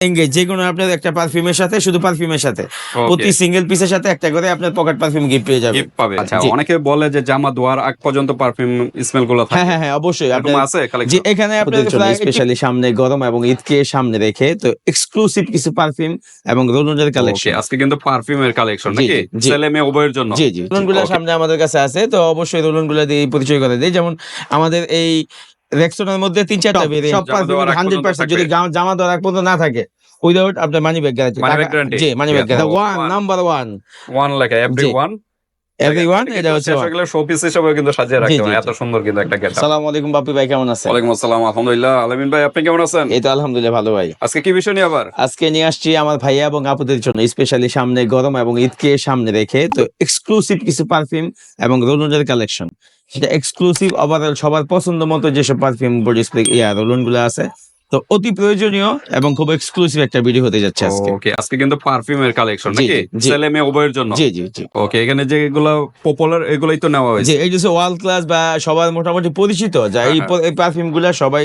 Engage যে কোনো আপনার একটা পারফিউমের সাথে শুধু পারফিউমের সাথে। প্রতি সিঙ্গেল পিসের সাথে একটা করে আপনার পকেট পারফিউম গিফট পেয়ে যাবেন। গিফট পাবে। আচ্ছা অনেকে বলে যে জামা ধোয়ার আগ পর্যন্ত পারফিউম স্মেলগুলো হ্যাঁ থাকে হ্যাঁ হ্যাঁ অবশ্যই। এরকম আপনার আছে যে এখানে আপনাদের স্পেশালি সামনে গরম এবং ঈদকে সামনে রেখে তো এক্সক্লুসিভ কিছু পারফিউম এবং রোলনের কালেকশন আজকে কিন্তু পারফিউমের কালেকশন নাকি? ছেলে মেয়ে উভয়ের জন্য? জি জি রোলনগুলো সামনে আমাদের কাছে আছে তো অবশ্যই রোলনগুলো দিয়ে পরিচয় করে দিই। যেমন আমাদের এই রেক্সনের মধ্যে তিন চারটা ভেরিয়েন্ট সব আগ হান্ড্রেড পার্সেন্ট যদি জামা- দেওয়ার আগ পর্যন্ত না থাকে উইদাউট আপনার মানি ব্যাগ গ্যারান্টি? জি money bag guarantee one number one one লেখা এভরি ওয়ান এটা হচ্ছে one। শো হিসেবে কিন্তু সাজিয়ে রাখতে জি, এত সুন্দর কিন্তু একটা গেট সালাম আলাইকুম বাপি ভাই কেমন আছেন? ওয়ালাইকুম আসসালাম আলহামদুলিল্লাহ। আলামিন ভাই আপনি কেমন আছেন? এই তো আলহামদুলিল্লাহ ভালো ভাই। আজকে কি বিষয় নিয়ে আবার? আজকে নিয়ে আসছি আমার ভাইয়া এবং আপুদের জন্য স্পেশালি সামনে গরম এবং ঈদকে সামনে রেখে তো এক্সক্লুসিভ কিছু পারফিউম এবং রোলনের কালেকশন সেটা এক্সক্লুসিভ ওভারঅল সবার পছন্দ মতো যেসব পারফিউম বডি স্প্রে ইয়ার রোলন আছে তো অতি প্রয়োজনীয় এবং খুব এক্সক্লুসিভ একটা ভিডিও হতে যাচ্ছে আজকে। ওকে আজকে কিন্তু পারফিউমের কালেকশন নাকি? ছেলে মেয়ে উভয়ের জন্য? জি জি জি। ওকে এখানে যেগুলো পপুলার এগুলোই তো নেওয়া হয়েছে। এই যে ওয়ার্ল্ড ক্লাস বা সবার মোটামুটি পরিচিত যা এই হ্যাঁ, পারফিউমগুলা সবাই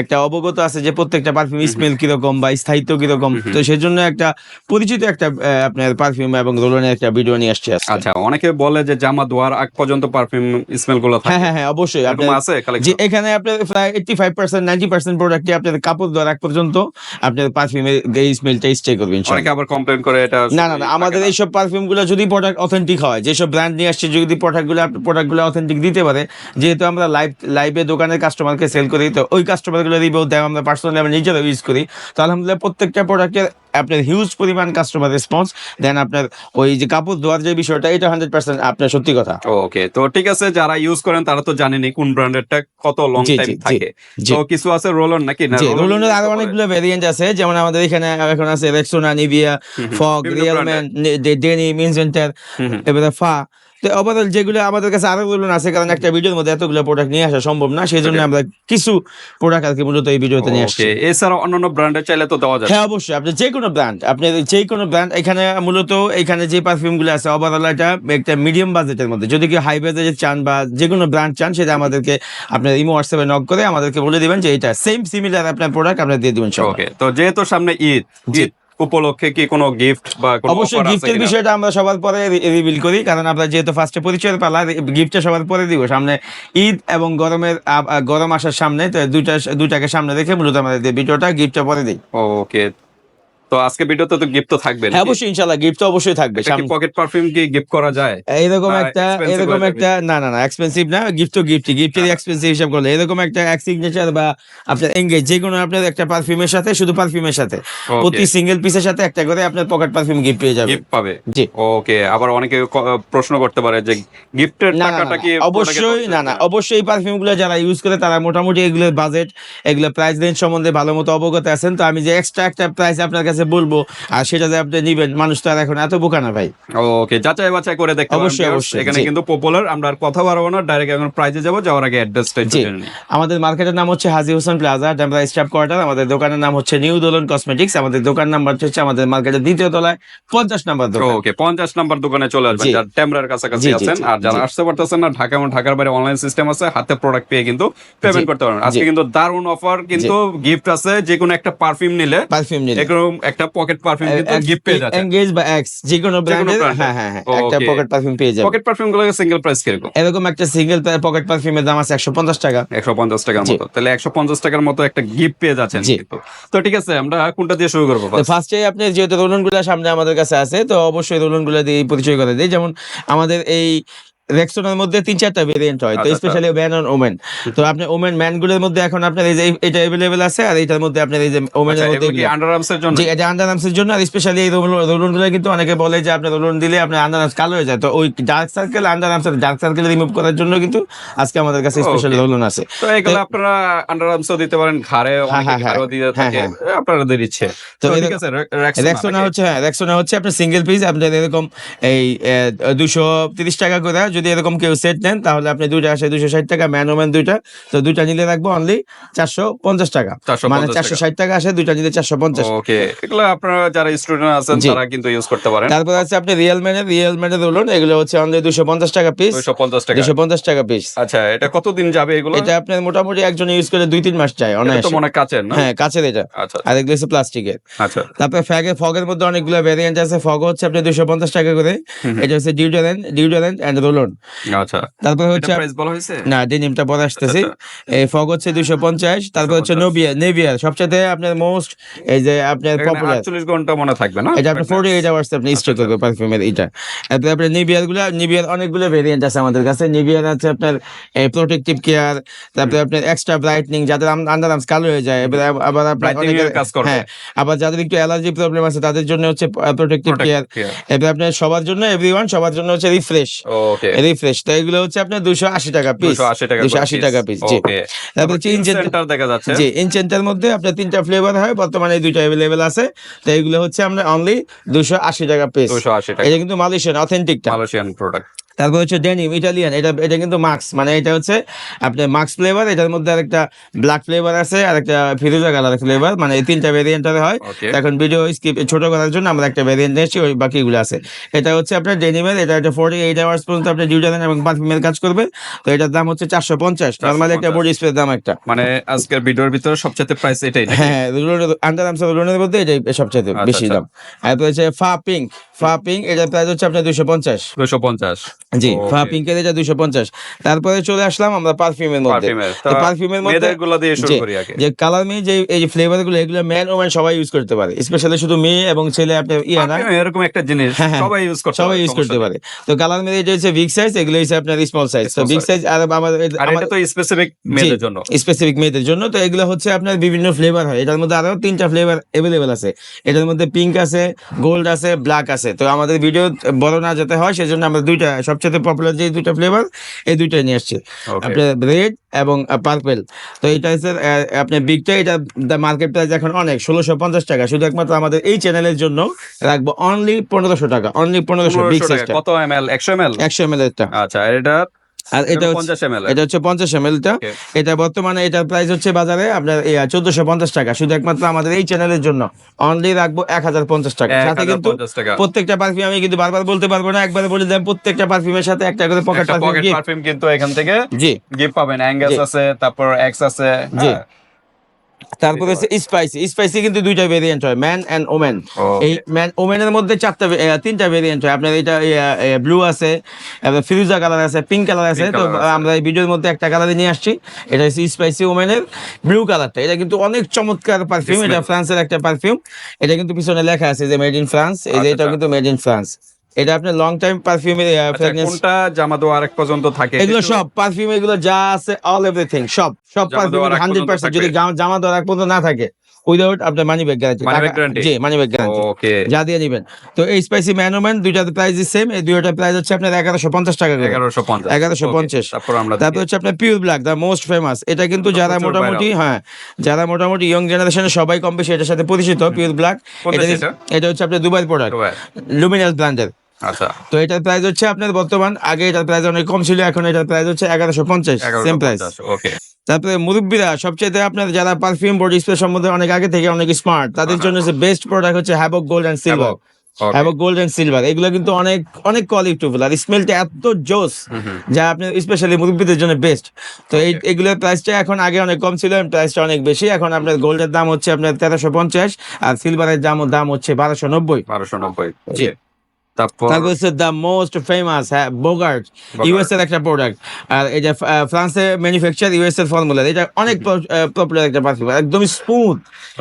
একটা অবগত আছে যে প্রত্যেকটা পারফিউম স্মেল কীরকম বা স্থায়িত্ব কীরকম। তো সেজন্য একটা পরিচিত একটা আপনার পারফিউম এবং রোলনের একটা ভিডিও নিয়ে আসছি আচ্ছা অনেকে বলে যে জামা ধোয়ার আগ পর্যন্ত পারফিউম স্মেলগুলো হ্যাঁ থাকে। হ্যাঁ হ্যাঁ অবশ্যই। এরকম আপনার আছে কালেকশন এখানে আপনার প্রায় eighty five percent ninety percent প্রোডাক্টে আপনার কাপড় দেওয়ার এক পর্যন্ত আপনার পারফিউমের এই স্মেলটা স্টে করবেন অনেকে আবার কমপ্লেন করে এটা না না না আমাদের এইসব পারফিউমগুলো যদি প্রোডাক্ট অথেন্টিক হয় যেসব ব্র্যান্ড নিয়ে আসছে যদি প্রোডাক্টগুলো প্রোডাক্টগুলো অথেন্টিক দিতে পারে যেহেতু আমরা লাইভ লাইভে দোকানের কাস্টমারকে সেল করি তো ওই কাস্টমারগুলো রিভিউ দেয় আমরা পার্সোনালি আমরা নিজেরা ইউজ করি তো আলহামদুলিল্লাহ প্রত্যেকটা প্রোডাক্টের আপনার হিউজ পরিমাণ কাস্টমার রেসপন্স দেন আপনার ওই যে কাপড় ধোয়ার যে বিষয়টা এটা হান্ড্রেড পার্সেন্ট আপনার সত্যি কথা। ওকে তো ঠিক আছে যারা ইউজ করেন তারা তো জানেনি কোন ব্র্যান্ডেরটা কত লং টাইম থাকে। তো কিছু আছে রোলন নাকি? না রোলনের আরও অনেকগুলো ভেরিয়েন্ট আছে যেমন আমাদের এখানে এখন আছে রেক্সোনা নিভিয়া ফগ রিয়েলম্যান ডেনি হুম। এবারে ফা তো ওভারঅল যেগুলো আমাদের কাছে আরও আছে কারণ একটা ভিডিওর মধ্যে এতগুলো প্রোডাক্ট নিয়ে আসা সম্ভব না সেই জন্য আমরা কিছু প্রোডাক্ট আর কি মূলত এই ভিডিওতে নিয়ে আসছি। এছাড়া অন্যান্য ব্র্যান্ডের চাইলে তো দেওয়া যাবে হ্যাঁ অবশ্যই আপনি যে কোনো ব্র্যান্ড আপনি যে কোনো ব্র্যান্ড এখানে মূলত এখানে যে পারফিউমগুলো আছে ওভারঅল এটা একটা মিডিয়াম বাজেটের মধ্যে। যদি কেউ হাই বাজেটের চান বা যে কোনো ব্র্যান্ড চান সেটা আমাদেরকে আপনার ইমো হোয়াটসঅ্যাপে নক করে আমাদেরকে বলে দিবেন যে এটা সেম সিমিলার আপনার প্রোডাক্ট আমরা দিয়ে দিবেন ওকে তো যেহেতু সামনে ঈদ। ঈদ উপলক্ষে কি কোনো গিফট বা অবশ্যই গিফটের বিষয়টা আমরা সবার পরে রিভিল করি কারণ আমরা যেহেতু ফার্স্টে পরিচয় পালা গিফটটা সবার পরে দিব। সামনে ঈদ এবং গরমের গরম আসার সামনে তো দুইটা দুইটাকে সামনে রেখে মূলত আমাদের ভিডিওটা গিফটটা পরে দিই। ওকে তো আজকে ভিডিওতে তো গিফট তো থাকবে হ্যাঁ অবশ্যই ইনশাল্লাহ গিফট তো অবশ্যই থাকবে। সামনে পকেট পারফিউম কি গিফট করা যায়? এইরকম একটা এরকম একটা না না না এক্সপেন্সিভ না গিফট তো গিফট গিফটের এক্সপেন্সিভ হিসাব করলে। এরকম একটা এক সিগনেচার বা আপনার এঙ্গেজ যে কোনো আপনার একটা পারফিউমের সাথে শুধু পারফিউমের সাথে। প্রতি সিঙ্গেল পিসের সাথে একটা করে আপনার পকেট পারফিউম গিফট পেয়ে যাবে। গিফট পাবে। জি। ওকে আবার অনেকে প্রশ্ন করতে পারে যে গিফটের টাকাটা কি অবশ্যই না না অবশ্যই এই পারফিউমগুলো যারা ইউজ করে তারা মোটামুটি এগুলোর বাজেট এগুলো প্রাইস রেঞ্জ সম্বন্ধে ভালো মতো অবগত আছেন। তো আমি যে এক্সট্রা একটা প্রাইস আপনার কাছে বলব আর সেটা যে আপনি নিবেন মানুষ তো আর এখন এত বোকা না ভাই। ওকে যাচাই বাছাই করে দেখতে অবশ্যই, অবশ্যই, এখানে কিন্তু পপুলার আমরা আর কথা বাড়াবো না ডাইরেক্ট এখন প্রাইজে যাব যাওয়ার আগে অ্যাড্রেসটা আমাদের মার্কেটের নাম হচ্ছে Haji Hossain plaza Demra staff quarter আমাদের দোকানের নাম হচ্ছে নিউ দোলন কসমেটিক্স আমাদের দোকান নাম্বার হচ্ছে আমাদের মার্কেটের দ্বিতীয় তলায় পঞ্চাশ নাম্বার দোকান। ওকে পঞ্চাশ নাম্বার দোকানে চলে আসবেন। যারা টেমরার কাছাকাছি আছেন আর যারা আসতে পারতেছেন না ঢাকা এবং ঢাকার বাইরে অনলাইন সিস্টেম আছে হাতে প্রোডাক্ট পেয়ে কিন্তু পেমেন্ট করতে পারবেন। আজকে কিন্তু দারুণ অফার কিন্তু গিফট আছে যে কোনো একটা পারফিউম নিলে পারফিউম নিলে। এরকম একটা পকেট পারফিউম কিন্তু গিফট পেয়ে যাচ্ছে। এঙ্গেজ বা এক্স যে কোনো ব্র্যান্ডের হ্যাঁ হ্যাঁ হ্যাঁ একটা পকেট পারফিউম পেয়ে যাবে। পকেট পারফিউমগুলো সিঙ্গেল প্রাইস কীরকম? এরকম একটা সিঙ্গেল পকেট পারফিউমের দাম আছে একশো পঞ্চাশ টাকা। একশো পঞ্চাশ টাকার মতো। তাহলে একশো পঞ্চাশ টাকার মতো একটা গিফট পেয়ে যাচ্ছেন কিন্তু। তো ঠিক আছে আমরা কোনটা দিয়ে শুরু করব ফার্স্টে আপনি যেহেতু রোলনগুলা সামনে আমাদের কাছে আছে তো অবশ্যই রোলনগুলা দিয়ে পরিচয় করে দিই। যেমন আমাদের এই রেক্সনের মধ্যে তিন চারটা ভেরিয়েন্ট হয় তো আচ্ছা, আচ্ছা। স্পেশালি ম্যান অন ওমেন তো আপনি ওমেন ম্যানগুলোর মধ্যে এখন আপনার এই যে এটা আছে আর এটার মধ্যে আপনার এই যে ওমেন আচ্ছা, এর মধ্যে। আন্ডারআর্মস এর জন্য? জি এটা আন্ডারআর্মস এর জন্য আর স্পেশালি এই রোলনগুলো কিন্তু অনেকে বলে যে আপনি রোলন দিলে আপনার আন্ডারআর্মস কালো হয়ে যায়। তো ওই ডার্ক সার্কেল আন্ডারআর্মস এর ডার্ক সার্কেল রিমুভ করার জন্য কিন্তু আজকে আমাদের কাছে স্পেশাল রোলন আছে। তো এগুলো আপনারা আন্ডারআর্মসও দিতে পারেন ঘাড়ে হ্যাঁ, হ্যাঁ, ঘাড়েও দিয়ে হ্যাঁ, থাকে। আপনাদের ইচ্ছে। তো ঠিক আছে রেক্সোনা হচ্ছে হ্যাঁ রেক্সোনা হচ্ছে আপনার সিঙ্গেল পিস আপনার এরকম এই দুশো তিরিশ টাকা করে যদি এরকম কেউ সেট নেন তাহলে আপনি দুইটা আসে দুশো ষাট টাকা ম্যান ওম্যান দুইটা। তো দুইটা নিলে রাখব অনলি চারশো পঞ্চাশ টাকা। 450 মানে চারশো ষাট টাকা আসে দুইটা নিলে চারশো পঞ্চাশ। ওকে এগুলো আপনারা যারা স্টুডেন্ট আছেন তারা কিন্তু ইউজ করতে পারেন। তারপর আছে আপনি রিয়েল ম্যানের রিয়েল ম্যানের বলুন এগুলো হচ্ছে অনলি দুশো পঞ্চাশ টাকা পিস দুইশো পঞ্চাশ টাকা। দুশো পঞ্চাশ টাকা পিস আচ্ছা এটা কতদিন যাবে এগুলো? এটা আপনার মোটামুটি একজন ইউজ করে দুই তিন মাস যায় অনায়াসে। মনে কাচের হ্যাঁ কাছের এটা। আচ্ছা আর এগুলো হচ্ছে প্লাস্টিকের। আচ্ছা। তারপরে ফ্যাগে ফগের মধ্যে অনেকগুলো ভ্যারিয়েন্ট আছে। ফগ হচ্ছে আপনি দুশো পঞ্চাশ টাকা করে। এটা হচ্ছে ডিউডারেন্ট ডিউডারেন্ট অ্যান্ড রোলন আচ্ছা। তারপরে হচ্ছে না ডেনিমটা পরে আসতেছি। এই ফগ হচ্ছে দুশো পঞ্চাশ তারপর হচ্ছে নোবিয়া নেভিয়ার সবচেয়ে আপনার মোস্ট এই যে আপনার পপুলার আটচল্লিশ ঘণ্টা মনে থাকবে না? এটা আপনার ফোর্টি এইট আওয়ার্স আপনি স্টে করবে পারফিউমের এটা। তারপরে আপনার নিবিয়ারগুলো নিবিয়ার অনেকগুলো ভেরিয়েন্ট আছে আমাদের কাছে। নিবিয়ার আছে আপনার প্রোটেকটিভ কেয়ার তারপরে আপনার এক্সট্রা ব্রাইটনিং যাদের আন্ডার আর্মস কালো হয়ে যায় এবার আবার আপনার অনেকের এর কাজ করবে। হ্যাঁ আবার যাদের একটু অ্যালার্জি প্রবলেম আছে তাদের জন্য হচ্ছে প্রোটেকটিভ কেয়ার এবার আপনার সবার জন্য এভরিওয়ান সবার জন্য হচ্ছে রিফ্রেশ রিফ্রেশ তো এগুলো হচ্ছে আপনার দুশো আশি টাকা পিস দুশো আশি টাকা পিস জি। তারপর হচ্ছে ইনজেন্ট দেখা যাচ্ছে। জি ইনচেন্টার মধ্যে আপনার তিনটা ফ্লেভার হয় বর্তমানে দুইটা অ্যাভেলেবেল আছে। তো এগুলো হচ্ছে আমরা অনলি দুশো আশি টাকা পিস দুশো আশি টাকা। এটা কিন্তু মালয়েশিয়ান অথেন্টিকটা মালয়েশিয়ান প্রোডাক্ট তারপর হচ্ছে ডেনিম ইটালিয়ান এটা এটা কিন্তু মাক্স মানে এটা হচ্ছে আপনার মাক্স ফ্লেভার এটার মধ্যে আরেকটা ব্ল্যাক ফ্লেভার আছে আর একটা ফিরোজা কালার ফ্লেভার মানে এই তিনটা ভেরিয়েন্টের হয়। এখন ভিডিও স্কিপ ছোট করার জন্য আমরা একটা ভেরিয়েন্ট নিয়েছি ওই বাকিগুলো আছে। এটা হচ্ছে আপনার ডেনিমের এটা একটা ফোর্টি এইট আওয়ার্স পর্যন্ত আপনি ডিউটারেন এবং পারফিউমের কাজ করবে তো এটার দাম হচ্ছে চারশো পঞ্চাশ নর্মালি একটা 450 বডি স্প্রে দাম একটা। মানে আজকের ভিডিওর ভিতরে সবচেয়ে প্রাইস এটাই? হ্যাঁ আন্ডার আর্মস লোনের মধ্যে এটাই সবচেয়ে আচ্ছা, বেশি আচ্ছা। দাম। তারপর হচ্ছে ফা পিঙ্ক ফা পিঙ্ক এটার প্রাইস হচ্ছে আপনার দুশো পঞ্চাশ। দুশো পঞ্চাশ। জি Okay. ফা পিঙ্কের এটা দুশো পঞ্চাশ। তারপরে চলে আসলাম আমরা পারফিউমের মধ্যে। পারফিউমের মধ্যে দিয়ে শুরু করি আগে। যে কালার মেয়ে যে এই যে ফ্লেভারগুলো এগুলো ম্যান ওম্যান সবাই ইউজ করতে পারে। স্পেশালি শুধু মেয়ে এবং ছেলে আপনার ইয়ে না। এরকম একটা জিনিস হ্যাঁ, হ্যাঁ। সবাই ইউজ করতে সবাই ইউজ করতে পারে। তো কালার মেয়ে এটা হচ্ছে বিগ সাইজ এগুলো হচ্ছে আপনার স্মল সাইজ তো বিগ সাইজ আর আমাদের এটা তো স্পেসিফিক মেয়েদের জন্য। স্পেসিফিক মেয়েদের জন্য। তো এগুলো হচ্ছে আপনার বিভিন্ন ফ্লেভার হয়। এটার মধ্যে আরও তিনটা ফ্লেভার এভেলেবেল আছে। এটার মধ্যে পিঙ্ক আছে গোল্ড আছে ব্ল্যাক আছে। তো আমাদের ভিডিও বড় না যেতে হয় সেজন্য আমরা দুইটা সবচেয়ে পপুলার যে দুইটা ফ্লেভার এই দুইটাই নিয়ে আসছে. আপনার রেড এবং পার্পেল তো এটা হচ্ছে আপনার বিগটা এটা মার্কেট প্রাইস এখন অনেক ষোলোশো পঞ্চাশ টাকা। শুধু একমাত্র আমাদের এই চ্যানেলের জন্য রাখব অনলি পনেরোশো টাকা অনলি পনেরোশো বিগ 1500 টাকা। সাইজটা কত এম এল একশো এম এল একশো এম এল আচ্ছা এটা আর এটা এটা হচ্ছে পঞ্চাশ এম এলটা এটা বর্তমানে এটার প্রাইস হচ্ছে বাজারে আপনার চোদ্দশো পঞ্চাশ টাকা। শুধু একমাত্র আমাদের এই চ্যানেলের জন্য। অনলি রাখব এক হাজার পঞ্চাশ টাকা। সাথে কিন্তু প্রত্যেকটা পারফিউম আমি কিন্তু বারবার বলতে পারব না একবার বলে দেন প্রত্যেকটা পারফিউমের সাথে একটা করে পকেট পারফিউম কিন্তু এখান থেকে জি। গিফট পাবেন। অ্যাঙ্গাস আছে তারপর এক্স আছে জি। তারপরে হচ্ছে স্পাইসি স্পাইসি কিন্তু দুইটা ভেরিয়েন্ট হয় ম্যান এন্ড ওমেন এই ম্যান ওমেনের মধ্যে চারটা তিনটা ভেরিয়েন্ট হয়। আপনার এটা ব্লু আছে ফিরুজা কালার আছে পিঙ্ক কালার আছে। তো আমরা এই ভিডিওর মধ্যে একটা কালারে নিয়ে আসছি। এটা হচ্ছে স্পাইসি ওমেনের ব্লু কালারটা এটা কিন্তু অনেক চমৎকার পারফিউম এটা ফ্রান্সের একটা পারফিউম এটা কিন্তু পিছনে লেখা আছে যে মেড ইন ফ্রান্স এই যে আচ্ছা, এটাও আচ্ছা। কিন্তু মেড ইন ফ্রান্স এটা আপনার লং টাইম পারফিউমের আচ্ছা, কোনটা জামা দেওয়া আরেক পর্যন্ত থাকে? এগুলো সব পারফিউম এগুলো যা আছে অল এভরিথিং সব সব পারফিউম আগ হান্ড্রেড পর্যন্ত পার্সেন্ট যদি জামা- দেওয়ার আগ পর্যন্ত না থাকে উইদাউট আপনার money bag guarantee Money bag guarantee? জি মানি ব্যাগ গ্যারান্টি ওকে যা দিয়ে নিবেন তো এই স্পাইসি ম্যানোম্যান দুইটাতে প্রাইস সেম এই দুইটার প্রাইস হচ্ছে আপনার এগারোশো পঞ্চাশ টাকা করে। এগারোশো পঞ্চাশ 1150 তারপর আমরা তারপর হচ্ছে আপনার pure black the most famous এটা কিন্তু যারা মোটামুটি হ্যাঁ যারা মোটামুটি ইয়ং জেনারেশনের সবাই কম বেশি এটার সাথে পরিচিত পিউর ব্ল্যাক এটা এটা? হচ্ছে আপনার দুবাই প্রোডাক্ট। লুমিনাস ব্র্যান্ডের আচ্ছা। তো এটার প্রাইস হচ্ছে আপনার বর্তমান আগে এটার প্রাইস অনেক কম ছিল এখন এটার প্রাইস হচ্ছে এগারোশো পঞ্চাশ সেম প্রাইস ওকে তারপরে মুরব্বীরা সবচেয়ে আপনার যারা পারফিউম বডি স্প্রে সম্বন্ধে অনেক আগে থেকে অনেক স্মার্ট তাদের জন্য যে বেস্ট প্রোডাক্ট হচ্ছে Havoc gold and silver Havoc gold and silver এগুলো কিন্তু অনেক অনেক কোয়ালিটিফুল আর স্মেলটা এত জোস যা আপনার স্পেশালি মুরব্বীদের জন্য বেস্ট তো এই এগুলোর প্রাইসটা এখন আগে অনেক কম ছিল প্রাইসটা অনেক বেশি এখন আপনার গোল্ডের দাম হচ্ছে আপনার তেরোশো পঞ্চাশ আর সিলভারের দাম দাম হচ্ছে বারোশো নব্বই। বারোশো নব্বই জি। তারপর হচ্ছে দ্য মোস্ট ফেমাস হ্যাঁ বোগার্ট ইউএস এর একটা প্রোডাক্ট আর এটা আহ, ফ্রান্সে ম্যানুফ্যাকচার ইউএস এর ফর্মুলা এটা অনেক পপুলার একটা পারফিউম একদম স্মুথ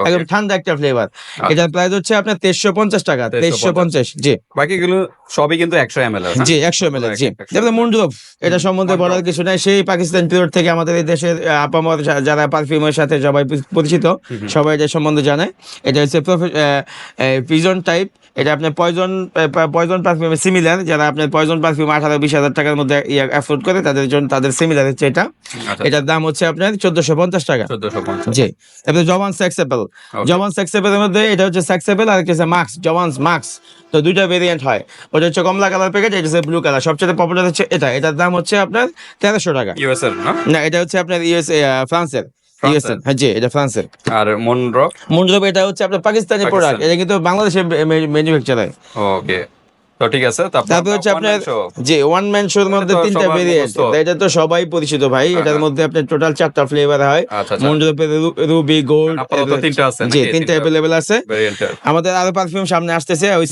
একদম ঠান্ডা একটা ফ্লেভার এটার প্রাইস হচ্ছে আপনার তেইশশো পঞ্চাশ টাকা 1350 তেইশশো পঞ্চাশ জি। বাকিগুলো সবই কিন্তু একশো এম এল জি একশো এম এল জি। 100 তারপরে এটা সম্বন্ধে। বলার কিছু নাই। সেই পাকিস্তান পিরিয়ড থেকে আমাদের এই দেশের আপামর যা- যারা পারফিউমের সাথে সবাই পরিচিত সবাই এটা সম্বন্ধে জানে। এটা হচ্ছে পিজন টাইপ এটা আপনার পয়জন পয়জন পারফিউমে সিমিলার যারা আপনার পয়জন পারফিউম আঠারো বিশ হাজার টাকার মধ্যে অ্যাফোর্ড করে তাদের জন্য তাদের সিমিলার হচ্ছে এটা। আচ্ছা। এটার দাম হচ্ছে আপনার চোদ্দশো পঞ্চাশ টাকা। জি। এবার জবান সেক্সেপেল জবান সেক্সেপেলের মধ্যে এটা হচ্ছে সেক্সেপেল আর হচ্ছে মাক্স জবানস মাক্স তো দুইটা ভেরিয়েন্ট হয়। ওটা হচ্ছে কমলা কালার প্যাকেট এটা হচ্ছে ব্লু কালার সবচেয়ে পপুলার হচ্ছে এটা। এটার দাম হচ্ছে আপনার তেরোশো টাকা। না? এটা হচ্ছে আপনার ইউএস ফ্রান্সের। হ্যাঁ জি এটা ফ্রান্সের। আর মনরো মন্ডপ এটা হচ্ছে আপনার পাকিস্তানি প্রোডাক্ট এটা কিন্তু বাংলাদেশে ম্যানুফ্যাকচার হয়। ওকে তো ঠিক আছে তারপর হচ্ছে আপনার যে ওয়ান ম্যান শোর মধ্যে তিনটা ভেরিয়েন্ট এটা তো সবাই পরিচিত ভাই এটার হ্যাঁ। মধ্যে আপনার টোটাল চারটা ফ্লেভার হয়। আচ্ছা আচ্ছা। রুবি গোল্ড তিনটা আছে জি তিনটা অ্যাভেলেবেল আছে। আমাদের আরও পারফিউম সামনে আসতেছে ওই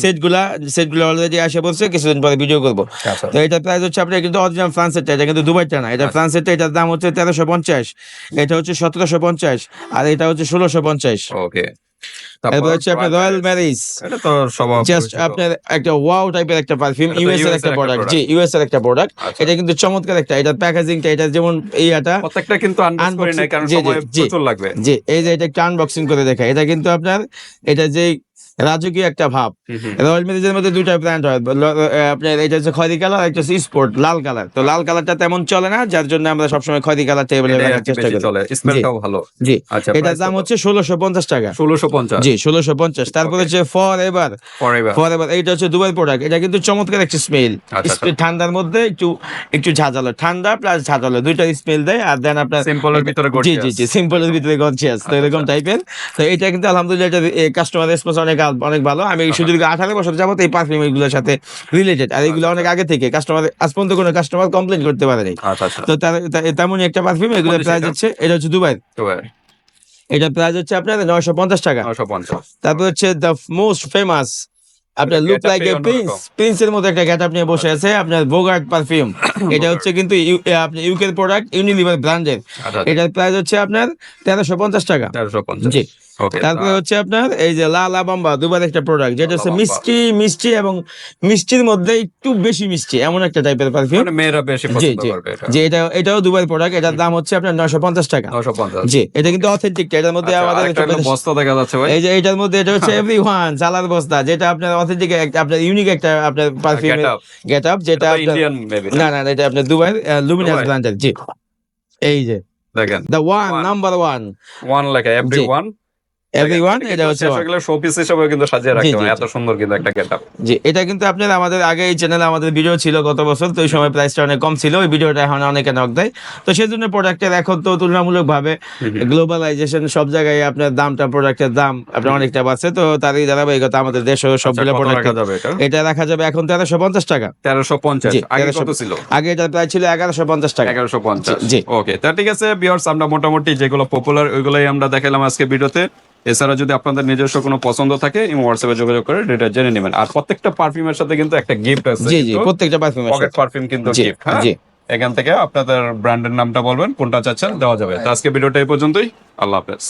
সেটগুলা অলরেডি আসে বলছে কিছুদিন পরে ভিডিও করব। আচ্ছা। তো এটা প্রাইস হচ্ছে আপনার কিন্তু অরিজিনাল ফ্রান্সেরটা এটা কিন্তু দুবাইটা না এটা ফ্রান্সেরটা এটার দাম হচ্ছে তেরোশো পঞ্চাশ এটা হচ্ছে সতেরোশো পঞ্চাশ আর এটা হচ্ছে ষোলোশো পঞ্চাশ। ওকে এরপর হচ্ছে আপনার রয়্যাল ম্যারিজ এটা তো সবার জাস্ট আপনার একটা ওয়াও টাইপের একটা পারফিউম ইউএস এর একটা প্রোডাক্ট। জি ইউএস এর একটা প্রোডাক্ট আচ্ছা। এটা কিন্তু চমৎকার একটা এটা প্যাকেজিংটা এটা যেমন এইটা প্রত্যেকটা কিন্তু আনবক্স কারণ সময় প্রচুর লাগবে। জি এই যে এটা একটা আনবক্সিং করে দেখা এটা কিন্তু আপনার এটা যে রাজকীয় একটা ভাব। রয়্যাল ম্যারিজের মধ্যে দুইটা ব্র্যান্ড হয়। আপনার এটা হচ্ছে খয়রি কালার একটা হচ্ছে স্পোর্ট লাল কালার। তো লাল কালারটা তেমন চলে না যার জন্য আমরা সবসময় খয়রি কালার টেবিলে রাখার চেষ্টা করি। স্মেলটাও ভালো। জি। আচ্ছা এটার দাম হচ্ছে ষোলোশো পঞ্চাশ টাকা। ষোলোশো পঞ্চাশ। জি ষোলোশো পঞ্চাশ। তারপর. হচ্ছে ফর এবার ফর এবার এইটা হচ্ছে দুবাই প্রোডাক্ট এটা কিন্তু চমৎকার একটা স্মেল আচ্ছা, আচ্ছা। ঠান্ডার মধ্যে একটু একটু ঝাঁঝালো। ঠান্ডা প্লাস ঝাঁঝালো দুইটা স্মেল দেয় আর দেন আপনার সিম্পলের ভিতরে জি জি জি সিম্পলের ভিতরে গর্জিয়াস তো এরকম। টাইপের তো এটা কিন্তু আলহামদুলিল্লাহ এটা কাস্টমার রেসপন্স অনেক অনেক ভালো। আমি। শুধু আঠারো বছর যাবত এই পারফিউম এগুলোর সাথে রিলেটেড আর এগুলো অনেক আগে থেকে কাস্টমার আজ পর্যন্ত কোনো কাস্টমার কমপ্লেন করতে পারেনি আচ্ছা আচ্ছা। তো তেমনই একটা পারফিউম এগুলো প্রাইস এটা? হচ্ছে এটা হচ্ছে দুবাই। এটা প্রাইস হচ্ছে আপনার নয়শো পঞ্চাশ টাকা। পঞ্চাশ। তারপর হচ্ছে দ্য মোস্ট ফেমাস আপনার লুক লাইক এ। প্রিন্স প্রিন্সের মধ্যে একটা গেট নিয়ে বসে আছে আপনার বোগার্ট পারফিউম এটা হচ্ছে কিন্তু আপনার ইউকের প্রোডাক্ট ইউনিলিভার ব্র্যান্ডের এটার প্রাইস হচ্ছে আপনার তেরোশো পঞ্চাশ টাকা। তেরোশো পঞ্চাশ। জি। তারপরে হচ্ছে আপনার এই যে লাল আবাম্বা দুবার একটা প্রোডাক্ট যেটা হচ্ছে মিষ্টি মিষ্টি এবং মিষ্টির মধ্যে একটু বেশি মিষ্টি এমন একটা টাইপের পারফিউম মানে মেয়েরা বেশি জি পছন্দ জি। করবে এটা। যে এটা এটাও দুবার প্রোডাক্ট এটার দাম হচ্ছে আপনার নয়শো পঞ্চাশ টাকা। নশো পঞ্চাশ। জি এটা কিন্তু অথেন্টিক এটার মধ্যে আচ্ছা, আমাদের বস্তা দেখা যাচ্ছে ভাই। এই যে এটার মধ্যে এটা হচ্ছে এভরি ওয়ান চালার বস্তা যেটা আপনার অথেন্টিক আপনার ইউনিক একটা আপনার পারফিউম গেট আপ যেটা ইন্ডিয়ান না? না এটা আপনার দুবাই লুমিনাস। ব্র্যান্ডের জি। এই যে। দেখেন। The one number one one লেখা এভরি ওয়ান এটা হচ্ছে। শোপিস হিসেবে কিন্তু সাজিয়ে রাখতে এত সুন্দর কিন্তু একটা গেটআপ জি এটা কিন্তু আপনার আমাদের আগে এই চ্যানেলে আমাদের ভিডিও ছিল গত বছর তো ওই সময় প্রাইসটা অনেক কম ছিল ওই ভিডিওটা এখন অনেকে নক দেয়। তো সেই জন্য প্রোডাক্টের এখন তো গ্লোবালাইজেশন সব জায়গায় আপনার দামটা প্রোডাক্টের দাম আপনার অনেকটা বাড়ছে তো তারই ধারাবাহিকতা আমাদের দেশ সবগুলো প্রোডাক্ট এটা? রাখা যাবে এখন তেরোশো পঞ্চাশ টাকা। তেরোশো পঞ্চাশ। আগে কত ছিল? আগে এটা প্রায় ছিল এগারোশো পঞ্চাশ টাকা। এগারোশো পঞ্চাশ। জি। ওকে তা ঠিক আছে বিয়ার্স আমরা মোটামুটি যেগুলো পপুলার ওইগুলোই আমরা দেখালাম আজকে ভিডিওতে। এছাড়া যদি আপনাদের নিজস্ব কোনো পছন্দ থাকে ইমো হোয়াটসঅ্যাপে যোগাযোগ করে ডেটা জেনে নেবেন। আর প্রত্যেকটা পারফিউমের সাথে কিন্তু একটা গিফট আছে জি জি প্রত্যেকটা পারফিউম পকেট পারফিউম কিন্তু গিফট হ্যাঁ? জি। এখান থেকে আপনাদের ব্র্যান্ডের নামটা বলবেন কোনটা চাচ্ছেন দেওয়া যাবে। তো আজকে ভিডিওটা এই পর্যন্তই। আল্লাহ হাফেজ।